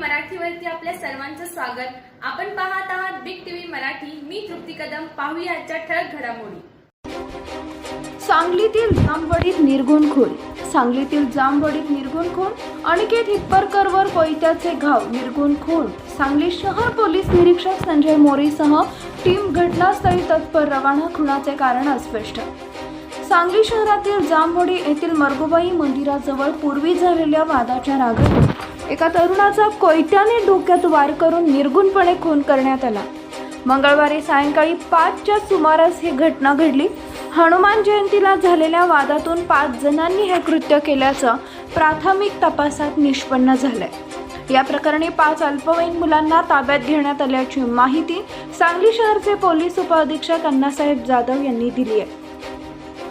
मराठीवरती आपल्या सर्वांचं स्वागत. आपण पाहत आहात बिग टीव्ही मराठी. मी तृप्ती कदम. पाहूया आजच्या ठळक घडामोडी. सांगलीतील जामवडीत निर्गुणखोर सांगलीतील जामवडीत निर्गुणखोर अनिकेत हिप्परकरवर कोयत्याचे घाव निर्गुण खून सांगली शहर पोलीस निरीक्षक संजय मोरेसह टीम घटनास्थळी तत्पर रवाना खुनाचे कारण अस्पष्ट. सांगली शहरातील जामवडी येथील मरगुबाई मंदिराजवळ पूर्वी झालेल्या वादाच्या रागात एका तरुणाचा कोयत्याने डोक्यात वार करून निर्गुणपणे खून करण्यात आला. मंगळवारी सायंकाळी पाचच्या सुमारास ही घटना घडली. हनुमान जयंतीला झालेल्या वादातून पाच जणांनी हे कृत्य केल्याचं प्राथमिक तपासात निष्पन्न झालंय. या प्रकरणी पाच अल्पवयीन मुलांना ताब्यात घेण्यात आल्याची माहिती सांगली शहरचे पोलीस उपअधीक्षक अण्णासाहेब जाधव यांनी दिली आहे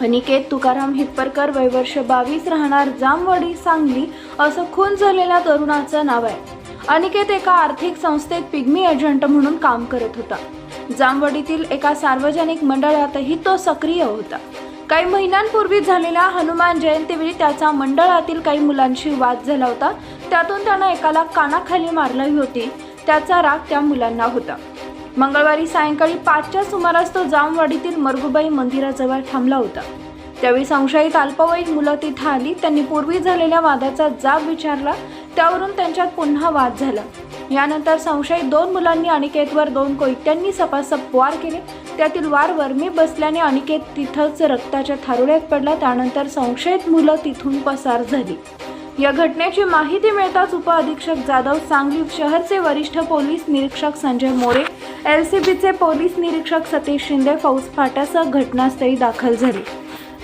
अनिकेत तुकाराम हिप्परकर वयवर्ष बावीस राहणार जामवाडी सांगली असं खून झालेल्या तरुणाचं नाव आहे. अनिकेत एका आर्थिक संस्थेत पिग्मी एजंट म्हणून काम करत होता. जामवाडीतील एका सार्वजनिक मंडळातही तो सक्रिय होता. काही महिन्यांपूर्वी झालेल्या हनुमान जयंतीवेळी त्याचा मंडळातील काही मुलांशी वाद झाला होता. त्यातून त्यानं एकाला कानाखाली मारली होती. त्याचा राग त्या मुलांना होता. मंगळवारी सायंकाळी पाचच्या सुमारास तो जामवाडीतील मरगुबाई मंदिराजवळ थांबला होता. त्यावेळी संशयित अल्पवयीन मुलं तिथं आली त्यांनी पूर्वी झालेल्या वादाचा जाब विचारला त्यावरून त्यांच्यात पुन्हा वाद झाला. यानंतर संशयित दोन मुलांनी अनिकेतवर दोन कोयत्यांनी सपासप वार केले. त्यातील वार मी बसल्याने अनिकेत तिथंच रक्ताच्या थारुळ्यात पडला त्यानंतर संशयित मुलं तिथून पसार झाली. या घटनेची माहिती मिळताच उपअधीक्षक जाधव सांगली शहरचे वरिष्ठ पोलीस निरीक्षक संजय मोरे एल सी बीचे पोलीस निरीक्षक सतीश शिंदे फौज फाट्यासह घटनास्थळी दाखल झाले.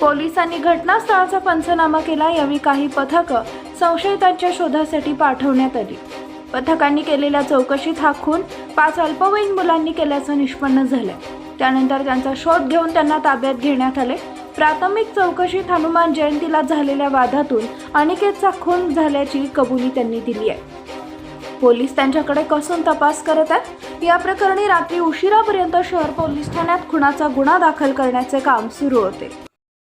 पोलिसांनी घटनास्थळाचा पंचनामा केला यावेळी काही पथकं संशयितांच्या शोधासाठी पाठवण्यात आली. पथकांनी केलेल्या चौकशीत हा खून पाच अल्पवयीन मुलांनी केल्याचं निष्पन्न झालं. त्यानंतर त्यांचा शोध घेऊन त्यांना ताब्यात घेण्यात आले. प्राथमिक चौकशीत हनुमान जयंतीला झालेल्या वादातून अनिकेतचा खून झाल्याची कबुली त्यांनी दिली आहे. पोलीस त्यांच्याकडे कसून तपास करत आहेत? या प्रकरणी रात्री उशिरापर्यंत शहर पोलीस ठाण्यात खुनाचा गुन्हा दाखल करण्याचे काम सुरू होते.